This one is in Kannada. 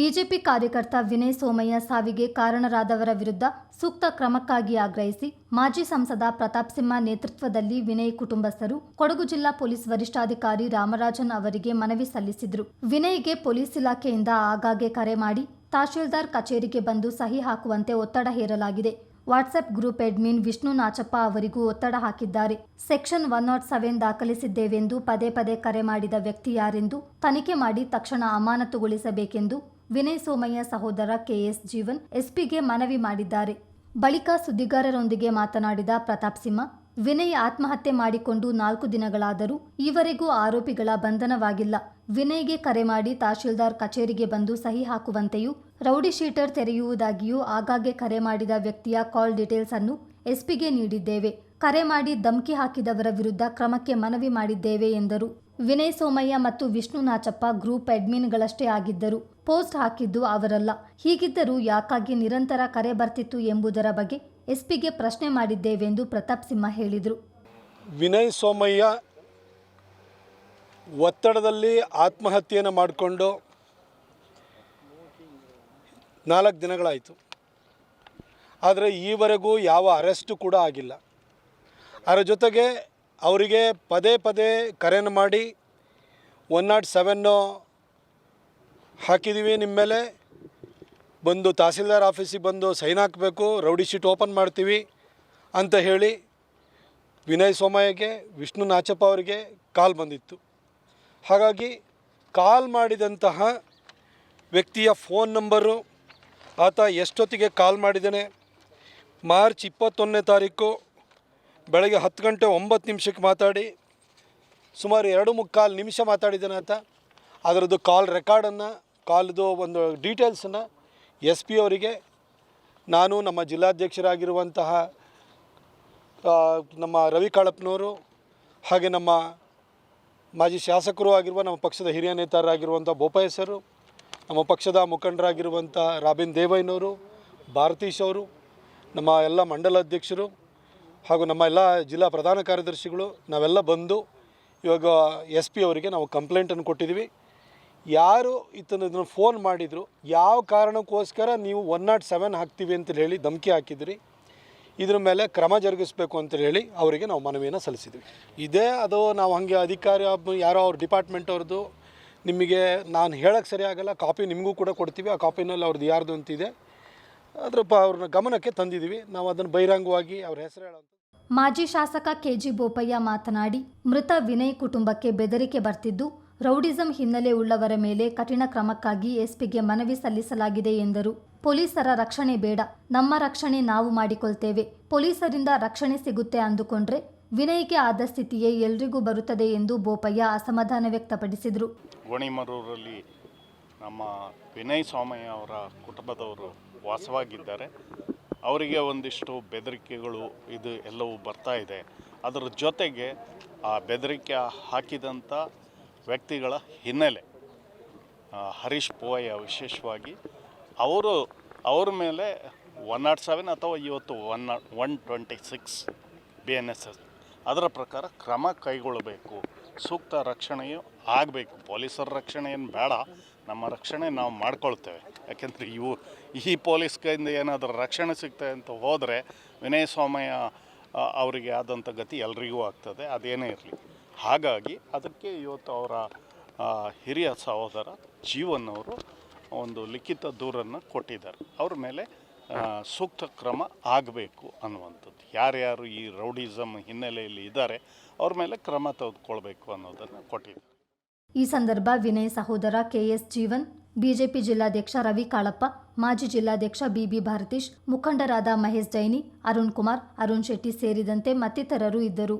ಬಿಜೆಪಿ ಕಾರ್ಯಕರ್ತ ವಿನಯ್ ಸೋಮಯ್ಯ ಸಾವಿಗೆ ಕಾರಣರಾದವರ ವಿರುದ್ಧ ಸೂಕ್ತ ಕ್ರಮಕ್ಕಾಗಿ ಆಗ್ರಹಿಸಿ ಮಾಜಿ ಸಂಸದ ಪ್ರತಾಪ್ ಸಿಂಹ ನೇತೃತ್ವದಲ್ಲಿ ವಿನಯ್ ಕುಟುಂಬಸ್ಥರು, ಕೊಡಗು ಜಿಲ್ಲಾ ಪೊಲೀಸ್ ವರಿಷ್ಠಾಧಿಕಾರಿ ರಾಮರಾಜನ್ ಅವರಿಗೆ ಮನವಿ ಸಲ್ಲಿಸಿದ್ರು. ವಿನಯ್ಗೆ ಪೊಲೀಸ್ ಇಲಾಖೆಯಿಂದ ಆಗಾಗ್ಗೆ ಕರೆ ಮಾಡಿ ತಹಶೀಲ್ದಾರ್ ಕಚೇರಿಗೆ ಬಂದು ಸಹಿ ಹಾಕುವಂತೆ ಒತ್ತಡ ಹೇರಲಾಗಿದೆ. WhatsApp group admin Vishnu Nachappa ಅವರಿಗೂ ಒತ್ತಡ ಹಾಕಿದ್ದಾರೆ. ಸೆಕ್ಷನ್ ಒನ್ ನಾಟ್ ಸೆವೆನ್ ದಾಖಲಿಸಿದ್ದೇವೆಂದು ಪದೇ ಪದೇ ಕರೆ ಮಾಡಿದ ವ್ಯಕ್ತಿ ಯಾರೆಂದು ತನಿಖೆ ಮಾಡಿ ತಕ್ಷಣ ಅಮಾನತುಗೊಳಿಸಬೇಕೆಂದು ವಿನಯ್ ಸೋಮಯ್ಯ ಸಹೋದರ ಕೆಎಸ್ ಜೀವನ್ ಎಸ್ಪಿಗೆ ಮನವಿ ಮಾಡಿದ್ದಾರೆ. ಬಳಿಕ ಸುದ್ದಿಗಾರರೊಂದಿಗೆ ಮಾತನಾಡಿದ ಪ್ರತಾಪ್ ಸಿಂಹ, ವಿನಯ್ ಆತ್ಮಹತ್ಯೆ ಮಾಡಿಕೊಂಡು ನಾಲ್ಕು ದಿನಗಳಾದರೂ ಈವರೆಗೂ ಆರೋಪಿಗಳ ಬಂಧನವಾಗಿಲ್ಲ. ವಿನಯ್ಗೆ ಕರೆ ಮಾಡಿ ತಹಶೀಲ್ದಾರ್ ಕಚೇರಿಗೆ ಬಂದು ಸಹಿ ಹಾಕುವಂತೆಯೂ, ರೌಡಿ ಶೀಟರ್ ತೆರೆಯುವುದಾಗಿಯೂ ಆಗಾಗ್ಗೆ ಕರೆ ಮಾಡಿದ ವ್ಯಕ್ತಿಯ ಕಾಲ್ ಡೀಟೇಲ್ಸ್ ಅನ್ನು ಎಸ್ಪಿಗೆ ನೀಡಿದ್ದೇವೆ. ಕರೆ ಮಾಡಿ ಧಮ್ಕಿ ಹಾಕಿದವರ ವಿರುದ್ಧ ಕ್ರಮಕ್ಕೆ ಮನವಿ ಮಾಡಿದ್ದೇವೆ ಎಂದರು. ವಿನಯ್ ಸೋಮಯ್ಯ ಮತ್ತು ವಿಷ್ಣು ನಾಚಪ್ಪ ಗ್ರೂಪ್ ಅಡ್ಮಿನ್ಗಳಷ್ಟೇ ಆಗಿದ್ದರು. ಪೋಸ್ಟ್ ಹಾಕಿದ್ದು ಅವರಲ್ಲ. ಹೀಗಿದ್ದರೂ ಯಾಕಾಗಿ ನಿರಂತರ ಕರೆ ಬರ್ತಿತ್ತು ಎಂಬುದರ ಬಗ್ಗೆ ಎಸ್ಪಿಗೆ ಪ್ರಶ್ನೆ ಮಾಡಿದ್ದೇವೆಂದು ಪ್ರತಾಪ್ ಸಿಂಹ ಹೇಳಿದರು. ವಿನಯ್ ಸೋಮಯ್ಯ ಒತ್ತಡದಲ್ಲಿ ಆತ್ಮಹತ್ಯೆಯನ್ನು ಮಾಡಿಕೊಂಡು ನಾಲ್ಕು ದಿನಗಳಾಯಿತು. ಆದರೆ ಈವರೆಗೂ ಯಾವ ಅರೆಸ್ಟು ಕೂಡ ಆಗಿಲ್ಲ. ಅದರ ಜೊತೆಗೆ ಅವರಿಗೆ ಪದೇ ಪದೇ ಕರೆಯನ್ನು ಮಾಡಿ ಒನ್ ನಾಟ್ ಸೆವೆನ್ನು ಹಾಕಿದ್ದೀವಿ ನಿಮ್ಮ ಮೇಲೆ. ಬಂದು ತಹಸೀಲ್ದಾರ್ ಆಫೀಸಿಗೆ ಬಂದು ಸೈನ್ ಹಾಕಬೇಕು, ರೌಡಿ ಶೀಟ್ ಓಪನ್ ಮಾಡ್ತೀವಿ ಅಂತ ಹೇಳಿ ವಿನಯ್ ಸೋಮಯ್ಯಗೆ, ವಿಷ್ಣು ನಾಚಪ್ಪ ಅವರಿಗೆ ಕಾಲ್ ಬಂದಿತ್ತು. ಹಾಗಾಗಿ ಕಾಲ್ ಮಾಡಿದಂತಹ ವ್ಯಕ್ತಿಯ ಫೋನ್ ನಂಬರು ಆತ ಎಷ್ಟೊತ್ತಿಗೆ ಕಾಲ್ ಮಾಡಿದ್ದಾನೆ, ಮಾರ್ಚ್ ಇಪ್ಪತ್ತೊಂದನೇ ತಾರೀಕು ಬೆಳಗ್ಗೆ ಹತ್ತು ಗಂಟೆ ಒಂಬತ್ತು ನಿಮಿಷಕ್ಕೆ ಮಾತಾಡಿ, ಸುಮಾರು ಎರಡು ಮುಕ್ಕಾಲು ನಿಮಿಷ ಮಾತಾಡಿದ್ದಾನೆ ಅಂತ ಅದರದ್ದು ಕಾಲ್ ರೆಕಾರ್ಡನ್ನು ಕಾಲ್ದು ಒಂದು ಡೀಟೇಲ್ಸನ್ನು ಎಸ್ ಪಿ ಅವರಿಗೆ, ನಾನು ನಮ್ಮ ಜಿಲ್ಲಾಧ್ಯಕ್ಷರಾಗಿರುವಂತಹ ನಮ್ಮ ರವಿ ಕಾಳಪ್ಪನವರು, ಹಾಗೆ ನಮ್ಮ ಮಾಜಿ ಶಾಸಕರು ಆಗಿರುವ ನಮ್ಮ ಪಕ್ಷದ ಹಿರಿಯ ನೇತಾರರಾಗಿರುವಂಥ ಬೋಪಯ್ಯ ನಮ್ಮ ಪಕ್ಷದ ಮುಖಂಡರಾಗಿರುವಂಥ ರಾಬಿನ್ ದೇವಯ್ಯನವರು, ಭಾರತೀಶ್ ಅವರು, ನಮ್ಮ ಎಲ್ಲ ಮಂಡಲ ಅಧ್ಯಕ್ಷರು ಹಾಗೂ ನಮ್ಮ ಎಲ್ಲ ಜಿಲ್ಲಾ ಪ್ರಧಾನ ಕಾರ್ಯದರ್ಶಿಗಳು, ನಾವೆಲ್ಲ ಬಂದು ಇವಾಗ ಎಸ್ ಪಿ ಅವರಿಗೆ ನಾವು ಕಂಪ್ಲೇಂಟನ್ನು ಕೊಟ್ಟಿದ್ದೀವಿ. ಯಾರು ಇದನ್ನು ಫೋನ್ ಮಾಡಿದರು, ಯಾವ ಕಾರಣಕ್ಕೋಸ್ಕರ ನೀವು ಒನ್ ನಾಟ್ ಸೆವೆನ್ ಹಾಕ್ತೀವಿ ಅಂತ ಹೇಳಿ ಧಮಕಿ ಹಾಕಿದ್ರಿ, ಇದ್ರ ಮೇಲೆ ಕ್ರಮ ಜರುಗಿಸಬೇಕು ಅಂತ ಹೇಳಿ ಅವರಿಗೆ ನಾವು ಮನವಿಯನ್ನು ಸಲ್ಲಿಸಿದ್ವಿ. ಇದೇ ಅದು ನಾವು ಹಾಗೆ ಅಧಿಕಾರಿ ಯಾರೋ ಅವ್ರ ಡಿಪಾರ್ಟ್ಮೆಂಟ್ ಅವ್ರದ್ದು, ನಿಮಗೆ ನಾನು ಹೇಳೋಕ್ಕೆ ಸರಿ ಆಗಲ್ಲ ಕಾಪಿ ನಿಮಗೂ ಕೂಡ ಕೊಡ್ತೀವಿ, ಆ ಕಾಪಿನಲ್ಲಿ ಅವ್ರದ್ದು ಯಾರ್ದು ಅಂತಿದೆ ಅದ್ರ ಪ ಅವ್ರನ್ನ ಗಮನಕ್ಕೆ ತಂದಿದ್ದೀವಿ. ನಾವು ಅದನ್ನು ಬಹಿರಂಗವಾಗಿ ಅವ್ರ ಹೆಸರು ಹೇಳೋ ಮಾಜಿ ಶಾಸಕ ಕೆಜಿ ಬೋಪಯ್ಯ ಮಾತನಾಡಿ ಮೃತ ವಿನಯ್ ಕುಟುಂಬಕ್ಕೆ ಬೆದರಿಕೆ ಬರ್ತಿದ್ದು ರೌಡಿಸಂ ಹಿನ್ನೆಲೆ ಉಳ್ಳವರ ಮೇಲೆ ಕಠಿಣ ಕ್ರಮಕ್ಕಾಗಿ ಎಸ್ಪಿಗೆ ಮನವಿ ಸಲ್ಲಿಸಲಾಗಿದೆ ಎಂದರು. ಪೊಲೀಸರ ರಕ್ಷಣೆ ಬೇಡ ನಮ್ಮ ರಕ್ಷಣೆ ನಾವು ಮಾಡಿಕೊಳ್ತೇವೆ. ಪೊಲೀಸರಿಂದ ರಕ್ಷಣೆ ಸಿಗುತ್ತೆ ಅಂದುಕೊಂಡ್ರೆ ವಿನಯ್ಗೆ ಆದ ಸ್ಥಿತಿಯೇ ಎಲ್ರಿಗೂ ಬರುತ್ತದೆ ಎಂದು ಬೋಪಯ್ಯ ಅಸಮಾಧಾನ ವ್ಯಕ್ತಪಡಿಸಿದರು. ನಮ್ಮ ವಿನಯ್ ಸ್ವಾಮಯ್ಯ ಅವರ ಕುಟುಂಬದವರು ವಾಸವಾಗಿದ್ದಾರೆ. ಅವರಿಗೆ ಒಂದಿಷ್ಟು ಬೆದರಿಕೆಗಳು ಇದು ಎಲ್ಲವೂ ಬರ್ತಾ ಇದೆ. ಅದರ ಜೊತೆಗೆ ಆ ಬೆದರಿಕೆ ಹಾಕಿದಂಥ ವ್ಯಕ್ತಿಗಳ ಹಿನ್ನೆಲೆ ಹರೀಶ್ ಪೋಯ ವಿಶೇಷವಾಗಿ ಅವರು, ಅವ್ರ ಮೇಲೆ ಒನ್ ನಾಟ್ ಸೆವೆನ್ ಅಥವಾ ಇವತ್ತು one nought, one twenty six B N S S ಅದರ ಪ್ರಕಾರ ಕ್ರಮ ಕೈಗೊಳ್ಳಬೇಕು. ಸೂಕ್ತ ರಕ್ಷಣೆಯು ಆಗಬೇಕು. ಪೊಲೀಸರ ರಕ್ಷಣೆ ಏನು ಬೇಡ. ನಮ್ಮ ರಕ್ಷಣೆ ನಾವು ಮಾಡ್ಕೊಳ್ತೇವೆ. ಯಾಕೆಂದರೆ ಇವು ಈ ಪೊಲೀಸ್ ಕೈಯಿಂದ ಏನಾದರೂ ರಕ್ಷಣೆ ಸಿಗ್ತದೆ ಅಂತ ಹೋದರೆ ವಿನಯ ಸ್ವಾಮಯ್ಯ ಅವರಿಗೆ ಆದಂಥ ಗತಿ ಎಲ್ರಿಗೂ ಆಗ್ತದೆ. ಅದೇನೇ ಇರಲಿ. ಹಾಗಾಗಿ ಅದಕ್ಕೆ ಇವತ್ತು ಅವರ ಹಿರಿಯ ಸಹೋದರ ಜೀವನ್ ಅವರು ಒಂದು ಲಿಖಿತ ದೂರನ್ನು ಕೊಟ್ಟಿದ್ದಾರೆ. ಅವ್ರ ಮೇಲೆ ಸೂಕ್ತ ಕ್ರಮ ಆಗಬೇಕು ಅನ್ನುವಂಥದ್ದು. ಯಾರ್ಯಾರು ಈ ರೌಡಿಸಮ್ ಹಿನ್ನೆಲೆಯಲ್ಲಿ ಇದ್ದಾರೆ, ಅವ್ರ ಮೇಲೆ ಕ್ರಮ ತೆಗೆದುಕೊಳ್ಬೇಕು ಅನ್ನೋದನ್ನು ಕೊಟ್ಟಿದ್ದಾರೆ. ಈ ಸಂದರ್ಭ ವಿನಯ್ ಸಹೋದರ ಕೆಎಸ್ ಜೀವನ್, ಬಿಜೆಪಿ ಜಿಲ್ಲಾಧ್ಯಕ್ಷ ರವಿ ಕಾಳಪ್ಪ, ಮಾಜಿ ಜಿಲ್ಲಾಧ್ಯಕ್ಷ ಬಿಬಿ ಭಾರತೀಶ್, ಮುಖಂಡರಾದ ಮಹೇಶ್ ಜೈನಿ, ಅರುಣ್ ಕುಮಾರ್, ಅರುಣ್ ಶೆಟ್ಟಿ ಸೇರಿದಂತೆ ಮತ್ತಿತರರು ಇದ್ದರು.